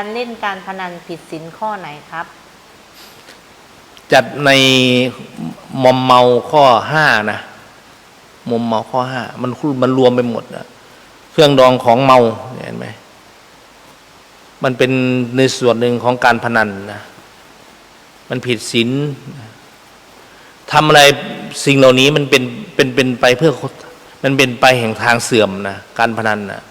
การเล่นการพนันผิดศีลข้อไหนครับ จัดในมอมเมาข้อห้านะมอมเมาข้อห้ามันมันรวมไปหมดนะเครื่องดองของเมาเห็นไหมมันเป็นในส่วนหนึ่งของการพนันนะมันผิดศีลทำอะไรสิ่งเหล่านี้มันเป็นเป็นเป็นไปเพื่อมันเป็นไปแห่งทางเสื่อมนะการพนันนะ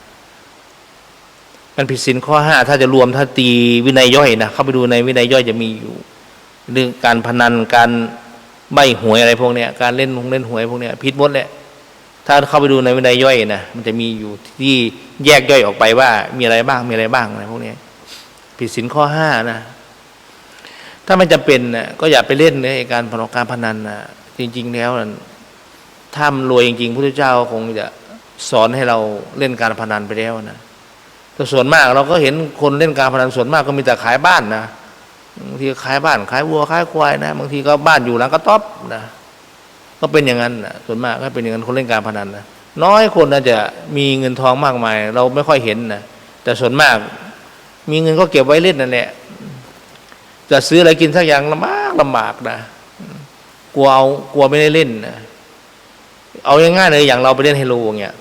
มันผิดศีลข้อห้าถ้าจะรวมถ้าตีวินัยย่อยนะเข้าไปดูในวินัยย่อยจะมีอยู่เรื่องการพนันการใบหวยอะไรพวกเนี้ยการเล่นหงเล่นหวยพวกเนี้ยผิดหมดแหละถ้าเข้าไปดูในวินัยย่อยนะมันจะมีอยู่ที่แยกย่อยออกไปว่า มีอะไรบ้างมีอะไรบ้างอะไรพวกนี้ผิดศีลข้อห้านะถ้ามันจะเป็นนะก็อย่าไปเล่นในการพนการพนันนะจริง ๆ แล้วนะถ้ามันรวยจริงๆพระพุทธเจ้าคงจะสอนให้เราเล่นการพนันไปแล้วนะ แต่ส่วนมากเราก็เห็นคนเล่นการพนันส่วนมากก็มีแต่ขายบ้านนะบางทีขายบ้านขายวัวขายควายนะบางทีก็บ้านอยู่หลังกระต๊อบนะ ก็เป็นอย่างนั้นนะส่วนมากก็เป็นอย่างนั้นคนเล่นการพนันนะน้อยคนนะจะมีเงินทองมากมาย เราไม่ค่อยเห็นนะแต่ส่วนมากมีเงินก็เก็บไว้เล่นนั่นแหละจะซื้ออะไรกินสักอย่างลำบากลำบากนะกลัวเอากลัวไม่ได้เล่นนะเอาง่ายๆเลยอย่างเราไปเล่นไฮโลอย่างเงี้ย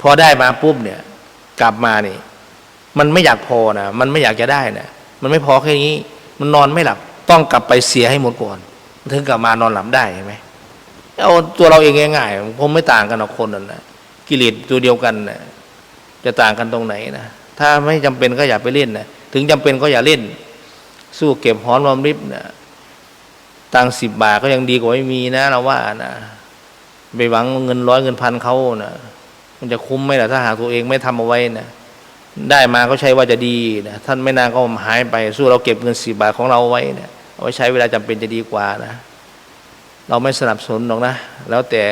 พอได้มาปุ๊บเนี่ย กลับมานี่ มันไม่อยากพอนะมันไม่อยากจะได้นะมันไม่พอแค่นี้ มันนอนไม่หลับ ต้องกลับไปเสียให้หมดก่อนถึงกลับมานอนหลับได้ใช่ไหมเอาตัวเราเองง่ายๆผมไม่ต่างกันหรอกคนนั่นนะกิเลสตัวเดียวกันนะจะต่างกันตรงไหนนะถ้าไม่จำเป็นก็อย่าไปเล่นนะถึงจำเป็นก็อย่าเล่น สู้เก็บหอนรอมริบนะตังสิบบาทก็ยังดีกว่าไม่มีนะเราว่านะไปหวังเงินร้อยเงินพันเขานะ มันจะคุ้มไหมล่ะถ้าหากตัวเองไม่ทำเอาไว้นะได้มาก็ใช้ว่าจะดีนะท่านไม่นานก็หายไปสู้เราเก็บเงินสี่บาทของเราไว้เนี่ยเอาไว้ใช้เวลาจำเป็นจะดีกว่านะ เราไม่สนับสนุนหรอกนะ แล้วแต่